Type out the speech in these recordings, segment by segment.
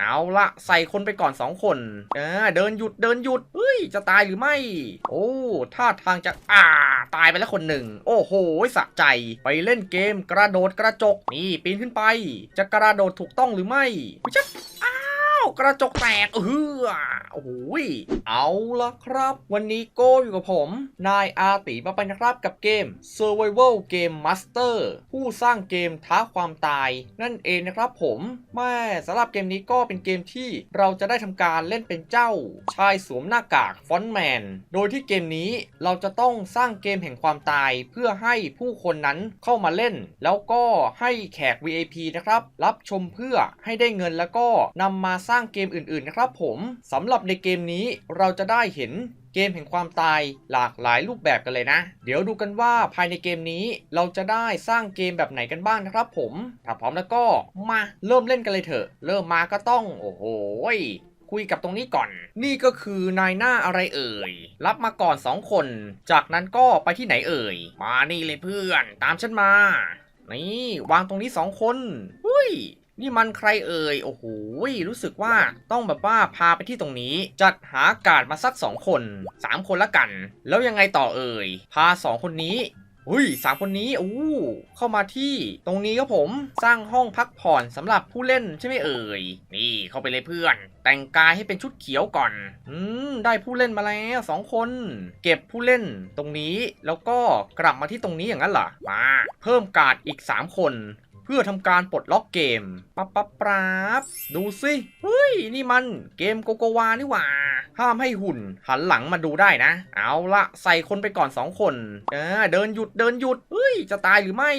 เอาละใส่คนไปก่อนสองคนเออเดินหยุดเดินหยุดเฮ้ย จะตายหรือไม่ โอ้ท่าทางจะอ่า ตายไปแล้วคนหนึ่ง โอ้โหสะใจไปเล่นเกมกระโดดกระจก นี่ปีนขึ้นไป จะกระโดดถูกต้องหรือไม่ชักอ่า กระจกแตกเออโอ้โหยเอาละครับ วันนี้โก้อยู่กับผม นายอาติมาไปนะครับกับเกม Survival Game Master ผู้สร้างเกมท้าความตาย นั่นเองนะครับผมแม่สำหรับเกมนี้ก็เป็นเกมที่เราจะได้ทำการเล่นเป็นเจ้า ชายสวมหน้ากากฟอนแมน โดยที่เกมนี้เราจะต้องสร้างเกมแห่งความตาย เพื่อให้ผู้คนนั้นเข้ามาเล่น แล้วก็ให้แขก VIP นะครับ รับชมเพื่อให้ได้เงินแล้วก็นำมาสร้างางเกมอื่นๆนะครับผมสำหรับในเกมนี้เราจะได้เห็นเกมแห่งความตายหลากหลายรูปแบบกันเลยนะ เดี๋ยวดูกันว่าภายในเกมนี้เราจะได้สร้างเกมแบบไหนกันบ้างนะครับผม ถ้าพร้อมแล้วก็มาเริ่มเล่นกันเลยเถอะ เริ่มมาก็ต้อง โอ้โหคุยกับตรงนี้ก่อน นี่ก็คือนายหน้าอะไรเอ่ย รับมาก่อน 2 คน จากนั้นก็ไปที่ไหนเอ่ย มานี่เลยเพื่อน ตามฉันมา นี่ วางตรงนี้ 2 คนอุ้ย นี่มันใครเอ่ย โอ้โห รู้สึกว่าต้องแบบว่าพาไปที่ตรงนี้ จัดหาการ์ดมาสัก 2 คน 3 คนละกัน แล้วยังไงต่อเอ่ย พา 2 คนนี้อุ้ยสามคนนี้อู้เข้ามาที่ตรงนี้ครับผมสร้างห้องพักผ่อนสำหรับผู้เล่นใช่ไหมเอ่ย นี่เข้าไปเลยเพื่อน แต่งกายให้เป็นชุดเขียวก่อน อืมได้ผู้เล่นมาแล้วสองคน เก็บผู้เล่นตรงนี้แล้วก็กลับมาที่ตรงนี้อย่างนั้นเหรอมาเพิ่มการ์ดอีก 3 คน เพื่อทำการปลดล็อกเกมปั๊บปั๊บปราบดูสิเฮ้ย นี่มันเกมโกโกวานี่หว่าห้ามให้หุ่นหันหลังมาดูได้นะ เอาละใส่คนไปก่อน 2 คนเออเดินหยุดเดินหยุดเฮ้ย จะตายหรือไม่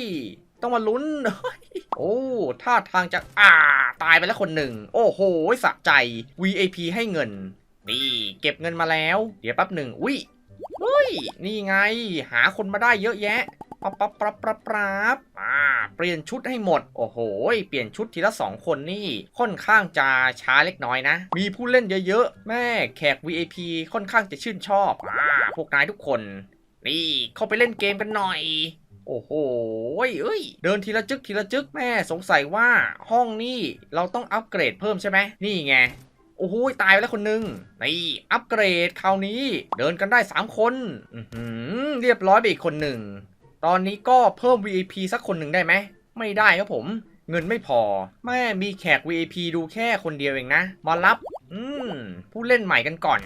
ต้องมาลุ้นเฮ้ยโอ้ท่าทางจะอ่า ตายไปแล้วคนหนึ่ง โอ้โหสะใจ VIP ให้เงินนี่เก็บเงินมาแล้ว เดี๋ยวแป๊บหนึ่งอุ้ยเฮ้ย นี่ไง หาคนมาได้เยอะแยะปั๊บปั๊บปั๊บปั๊บปั๊บอ่า เปลี่ยนชุดให้หมด โอ้โห เปลี่ยนชุดทีละสองคนนี่ ค่อนข้างจะช้าเล็กน้อยนะ มีผู้เล่นเยอะๆ แม่แขก VIP ค่อนข้างจะชื่นชอบอ่าพวกนายทุกคน นี่เข้าไปเล่นเกมกันหน่อยโอ้โห เอ้ย เดินทีละจึกทีละจึกแม่สงสัยว่าห้องนี่เราต้องอัปเกรดเพิ่มใช่ไหม นี่ไง โอ้โห ตายไปแล้วคนหนึ่งนี่อัปเกรดคราวนี้ เดินกันได้ 3 คนอือหือเรียบร้อยไปอีกคนหนึ่ง ตอนนี้ก็เพิ่ม VIP สักคนหนึ่งได้ไหม ไม่ได้ครับผม เงินไม่พอ แม่มีแขก VIP ดูแค่คนเดียวเองนะ มารับ อืม ผู้เล่นใหม่กันก่อน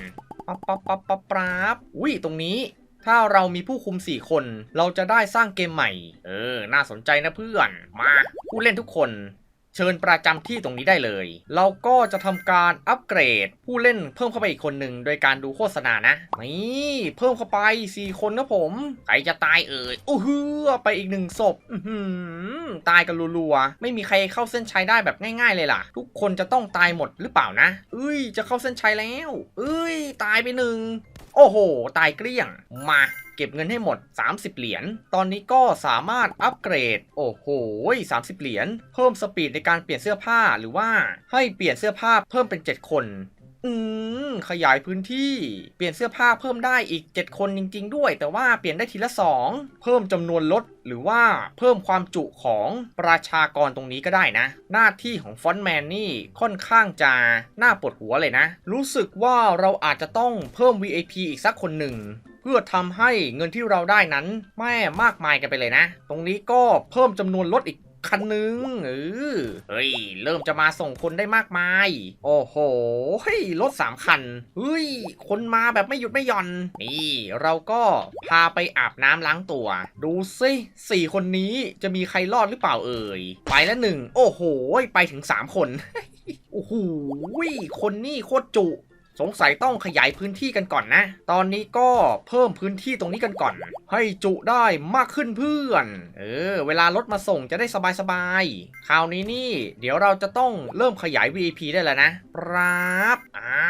ปั๊บปั๊บปั๊บปั๊บปั๊บอุ้ยตรงนี้ ถ้าเรามีผู้คุม 4 คน เราจะได้สร้างเกมใหม่ เออ น่าสนใจนะเพื่อน มา ผู้เล่นทุกคน ชิญประจำที่ตรงนี้ได้เลย เราก็จะทำการอัปเกรดผู้เล่นเพิ่มเข้าไปอีกคนหนึ่งโดยการดูโฆษณานะ นี่เพิ่มเข้าไป 4 คนนะผม ใครจะตายเอ่ย โอ้โหไปอีกหนึ่งศพตายกันรัวๆ ไม่มีใครเข้าเส้นชัยได้แบบง่าย ๆเลยล่ะ ทุกคนจะต้องตายหมดหรือเปล่านะ เอ้ย จะเข้าเส้นชัยแล้ว เอ้ย ตายไปหนึ่ง โอ้โห ตายเกลี้ยง มา เก็บเงินให้หมด 30 เหรียญ ตอนนี้ก็สามารถอัปเกรด โอ้โห 30 เหรียญ เพิ่มสปีดในการเปลี่ยนเสื้อผ้าหรือว่าให้เปลี่ยนเสื้อผ้าเพิ่มเป็น 7 คน อืม ขยายพื้นที่ เปลี่ยนเสื้อผ้าเพิ่มได้อีก 7 คนจริง ๆ ด้วย แต่ว่าเปลี่ยนได้ทีละ 2 เพิ่มจำนวนรถหรือว่าเพิ่มความจุของประชากรตรงนี้ก็ได้นะ หน้าที่ของฟอนต์แมนนี่ค่อนข้างจะน่าปวดหัวเลยนะ รู้สึกว่าเราอาจจะต้องเพิ่ม VIP อีกสักคนหนึ่งเพื่อทำให้เงินที่เราได้นั้นแม่มากมายกันไปเลยนะ ตรงนี้ก็เพิ่มจำนวนรถอีก คันหนึ่งเออเฮ้ย เริ่มจะมาส่งคนได้มากมาย โอ้โหเฮ้ยรถสามคันเฮ้ย คนมาแบบไม่หยุดไม่หย่อน นี่ เราก็พาไปอาบน้ำล้างตัว ดูสิสี่คนนี้จะมีใครรอดหรือเปล่าเอ่ย ไปแล้วหนึ่ง โอ้โห ไปถึงสามคนโอ้โหคนนี่โคตรจุ สงสัยต้องขยายพื้นที่กันก่อนนะ ตอนนี้ก็เพิ่มพื้นที่ตรงนี้กันก่อน ให้จุได้มากขึ้นเพื่อน เออ เวลารถมาส่งจะได้สบายๆ คราวนี้นี่ เดี๋ยวเราจะต้องเริ่มขยาย VIP ได้แล้วนะปราบอ่า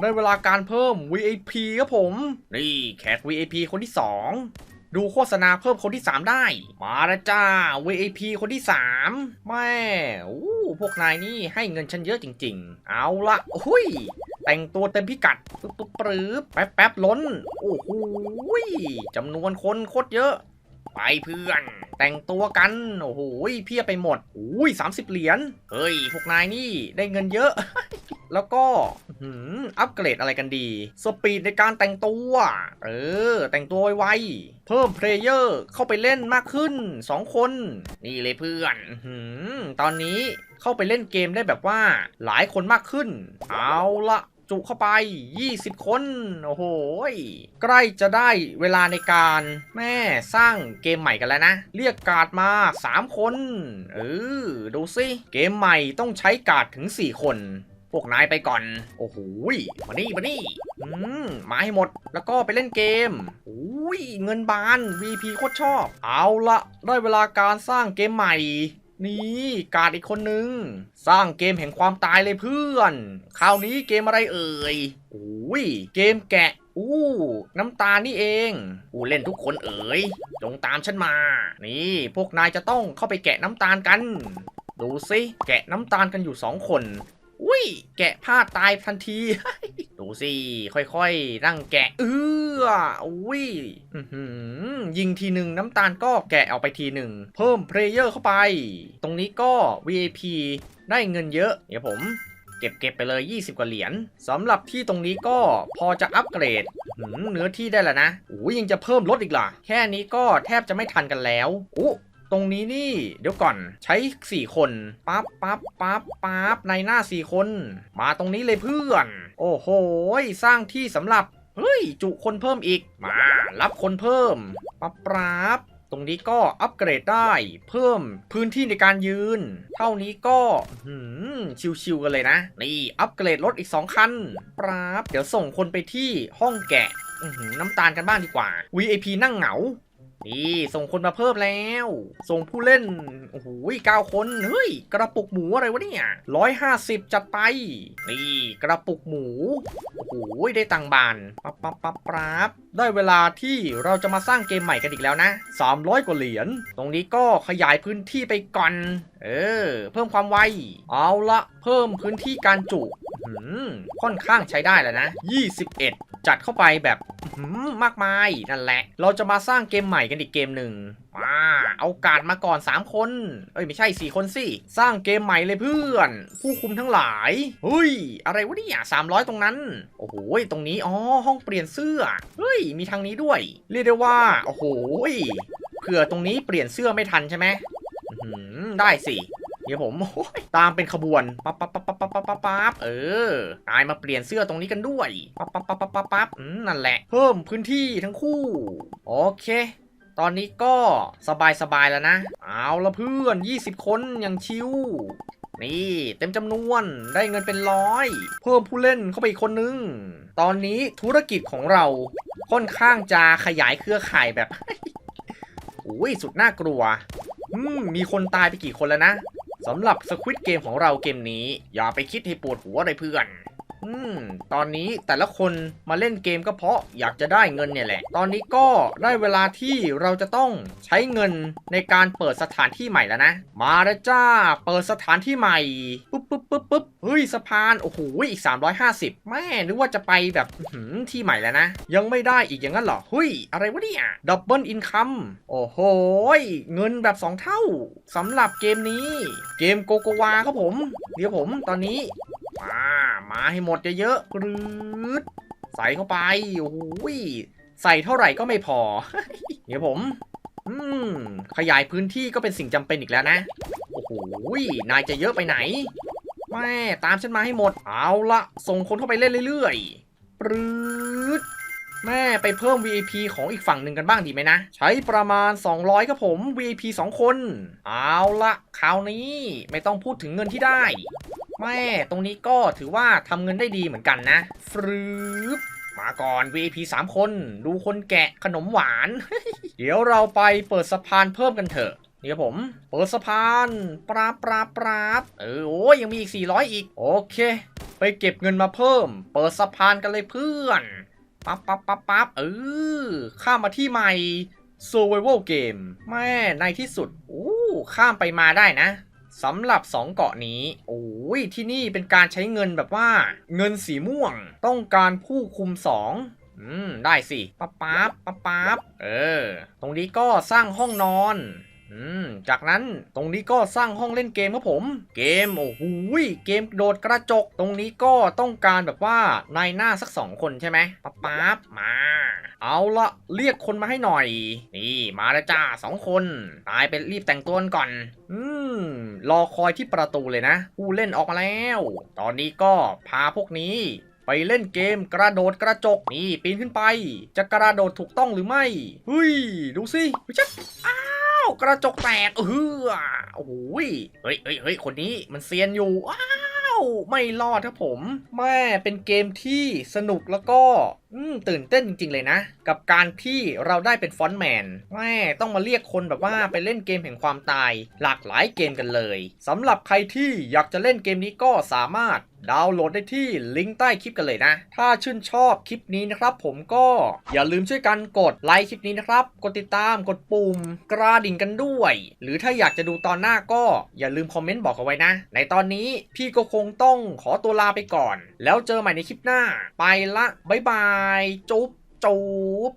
ได้เวลาการเพิ่ม VIP ครับผม นี่แขก VIP คนที่ 2ดูโฆษณาเพิ่มคนที่ 3 ได้ มาล้วจ้า VIP คนที่ 3 แม่ อู้ พวกนายนี่ให้เงินฉันเยอะจริง ๆ เอาละอุ้ย แต่งตัวเต็มพิกัดปึ๊บปึ๊บปื๊บแป๊บแป๊บล้น โอ้โหจำนวนคนโคตรเยอะ ไปเพื่อน แต่งตัวกัน โอ้โหเพียไปหมดอุ้ย30เหรียญ เฮ้ย พวกนายนี่ได้เงินเยอะ แล้วก็อัปเกรดอะไรกันดี สปีดในการแต่งตัว เออ แต่งตัวไวๆ เพิ่มเพลเยอร์เข้าไปเล่นมากขึ้น 2 คน นี่เลยเพื่อนตอนนี้เข้าไปเล่นเกมได้แบบว่าหลายคนมากขึ้น เอาละ จุเข้าไป 20 คน โอ้โห ใกล้จะได้เวลาในการแม่สร้างเกมใหม่กันแล้วนะ เรียกการ์ดมา 3 คน เออ ดูสิ เกมใหม่ต้องใช้การ์ดถึง 4 คน พวกนายไปก่อน โอ้โหมานี่มานี่อืมมาให้หมด แล้วก็ไปเล่นเกมอุ้ย เงินบาน VP โคตรชอบ เอาละได้เวลาการสร้างเกมใหม่ นี่การ์ดอีกคนนึง สร้างเกมแห่งความตายเลยเพื่อน คราวนี้เกมอะไรเอ่ยอุ้ยเกมแกะอู้น้ำตาลนี่เองอู้เล่นทุกคนเอ๋ยจงตามฉันมา นี่พวกนายจะต้องเข้าไปแกะน้ำตาลกัน ดูสิแกะน้ำตาลกันอยู่สองคนอุ้ยแกะพลาดตายทันที ดูสิค่อยๆนั่งแกะเอ ออุ้ยยิงทีหนึ่งน้ำตาลก็แกะออกไปทีหนึ่ง เพิ่มเพลเยอร์เข้าไป ตรงนี้ก็ VIP ได้เงินเยอะ เดี๋ยวผมเก็บเก็บไปเลย 20 กว่าเหรียญสำหรับที่ตรงนี้ก็พอจะอัปเกรดเนื้อที่ได้แล้วนะโอ้ยังจะเพิ่มลดอีกล่ะ แค่นี้ก็แทบจะไม่ทันกันแล้วอู้ตรงนี้นี่ เดี๋ยวก่อนใช้ 4 คนปั๊บปั๊บปั๊บปั๊บในหน้า 4 คน มาตรงนี้เลยเพื่อน โอ้โห สร้างที่สำหรับ ฮ้ย จุคนเพิ่มอีก มา รับคนเพิ่มปั๊บปั๊บตรงนี้ก็อัปเกรดได้ เพิ่มพื้นที่ในการยืน เท่านี้ก็หืมชิวๆกันเลยนะ นี่อัปเกรดรถอีก 2 คันปราบเดี๋ยวส่งคนไปที่ห้องแกะน้ำตาลกันบ้างดีกว่า VIP นั่งเหงา นี่ส่งคนมาเพิ่มแล้ว ส่งผู้เล่น โอ้โหเก้าคน เฮ้ย กระปุกหมูอะไรวะเนี่ยร้อยห้าสิบจัดไป นี่ กระปุกหมู โอ้โหได้ตังบานปั๊บปั๊บปั๊บปั๊บได้เวลาที่เราจะมาสร้างเกมใหม่กันอีกแล้วนะ 300 กว่าเหรียญ ตรงนี้ก็ขยายพื้นที่ไปก่อน เออ เพิ่มความไว เอาละ เพิ่มพื้นที่การจุค่อนข้างใช้ได้แล้วนะ 21 จัดเข้าไปแบบมากมายนั่นแหละ เราจะมาสร้างเกมใหม่กันอีกเกมหนึ่งมาเอาการดมาก่อน 3 คน เอ้ยไม่ใช่ 4 คนสิ สร้างเกมใหม่เลยเพื่อน ผู้คุมทั้งหลายเฮ้ย อะไรวะเนี่ย300ตรงนั้น โอ้โหตรงนี้อ๋อห้องเปลี่ยนเสื้อเฮ้ยมีทางนี้ด้วย เรียกได้ว่าโอ้โหเผื่อตรงนี้เปลี่ยนเสื้อไม่ทันใช่ไหมได้สิี๋ยวผมตามเป็นขบวนปั๊บปั๊บปั๊บปั๊บปั๊บปั๊บป๊บเออตายมาเปลี่ยนเสื้อตรงนี้กันด้วยปั๊บปั๊บปั๊บปั๊บปั๊บนั่นแหละ เพิ่มพื้นที่ทั้งคู่ โอเคตอนนี้ก็สบายๆแล้วนะ เอาละเพื่อน 20 คนอย่างชิว นี่เต็มจำนวนได้เงินเป็นร้อย เพิ่มผู้เล่นเข้าไปอีกคนนึง ตอนนี้ธุรกิจของเราค่อนข้างจะขยายเครือข่ายแบบอุ้ยสุดน่ากลัวมีคนตายไปกี่คนแล้วนะ สำหรับสควิตเกมของเราเกมนี้ อย่าไปคิดให้ปวดหัวเลยเพื่อน อืม ตอนนี้แต่ละคนมาเล่นเกมก็เพราะอยากจะได้เงินเนี่ยแหละ ตอนนี้ก็ได้เวลาที่เราจะต้องใช้เงินในการเปิดสถานที่ใหม่แล้วนะ มาแล้วจ้า เปิดสถานที่ใหม่ปุ๊บ ปุ๊บปุ๊บเฮ้ยสะพานโอ้โหอีก 350 แม่นึกว่าจะไปแบบที่ใหม่แล้วนะ ยังไม่ได้อีกอย่างนั้นเหรอเฮ้ยอะไรวะเนี่ยดับเบิลอินคัมโอ้โหเงินแบบ 2 เท่าสำหรับเกมนี้ เกมโกโกวาครับผม เดี๋ยวผมตอนนี้มามาให้หมดเยอะๆกรืดใส่เข้าไปโอ้โหยใส่เท่าไหร่ก็ไม่พอ เดี๋ยวผมอืมขยายพื้นที่ก็เป็นสิ่งจำเป็นอีกแล้วนะ โอ้โหยนายจะเยอะไปไหน แม่ตามฉันมาให้หมด เอาละส่งคนเข้าไปเล่นเรื่อยๆปรืดแม่ไปเพิ่ม VIP ของอีกฝั่งหนึ่งกันบ้างดีไหมนะ ใช้ประมาณ 200ครับผม VIP 2 คน เอาละคราวนี้ไม่ต้องพูดถึงเงินที่ได้ แม่ตรงนี้ก็ถือว่าทำเงินได้ดีเหมือนกันนะฟรึบมาก่อน VIP 3 คน ดูคนแกะขนมหวาน เดี๋ยวเราไปเปิดสะพานเพิ่มกันเถอะ เดี๋ยวผม เปิดสะพานปราบปราบปราบเออโอ้ยยังมีอีก 400 อีก โอเค ไปเก็บเงินมาเพิ่ม เปิดสะพานกันเลยเพื่อนปั๊บปั๊บปั๊บปั๊บเออข้ามมาที่ใหม่ Survival Game แม่ในที่สุดโอ้ข้ามไปมาได้นะสำหรับ 2 เกาะนี้โอ้ยที่นี่เป็นการใช้เงินแบบว่า เงินสีม่วงต้องการผู้คุม 2อืม ได้สิปั๊บปั๊บปั๊บปั๊บเออ ตรงนี้ก็สร้างห้องนอน อืม จากนั้นตรงนี้ก็สร้างห้องเล่นเกมครับผม เกมโอ้โหเกมโดดกระจก ตรงนี้ก็ต้องการแบบว่านายหน้าสักสองคนใช่ไหมปั๊บปั๊บมา เอาละเรียกคนมาให้หน่อย นี่มาแล้วจ้าสองคนนายไปรีบแต่งตัวก่อน อืมรอคอยที่ประตูเลยนะ ผู้เล่นออกมาแล้ว ตอนนี้ก็พาพวกนี้ไปเล่นเกมกระโดดกระจกนี่ปีนขึ้นไป จะกระโดดถูกต้องหรือไม่เฮ้ยดูสิชักอ้า วกระจกแตกเออโอ้โหยเฮ้ยเฮ้ยเฮ้ยคนนี้มันเซียนอยู่อ้าวไม่รอดครับผมแม่เป็นเกมที่สนุกแล้วก็ อืมตื่นเต้นจริง ๆ เลยนะ กับการที่เราได้เป็นฟอนต์แมนแม่ต้องมาเรียกคนแบบว่าไปเล่นเกมแห่งความตาย หลากหลายเกมกันเลยสำหรับใครที่อยากจะเล่นเกมนี้ก็สามารถดาวน์โหลดได้ที่ลิงก์ใต้คลิปกันเลยนะ ถ้าชื่นชอบคลิปนี้นะครับ ผมก็อย่าลืมช่วยกันกดไลค์คลิปนี้นะครับ กดติดตามกดปุ่ม กระดิ่งกันด้วย หรือถ้าอยากจะดูตอนหน้าก็อย่าลืมคอมเมนต์บอกเอาไว้นะ ในตอนนี้พี่ก็คงต้องขอตัวลาไปก่อน แล้วเจอใหม่ในคลิปหน้า ไปละบ๊ายบายจุ๊บจูบ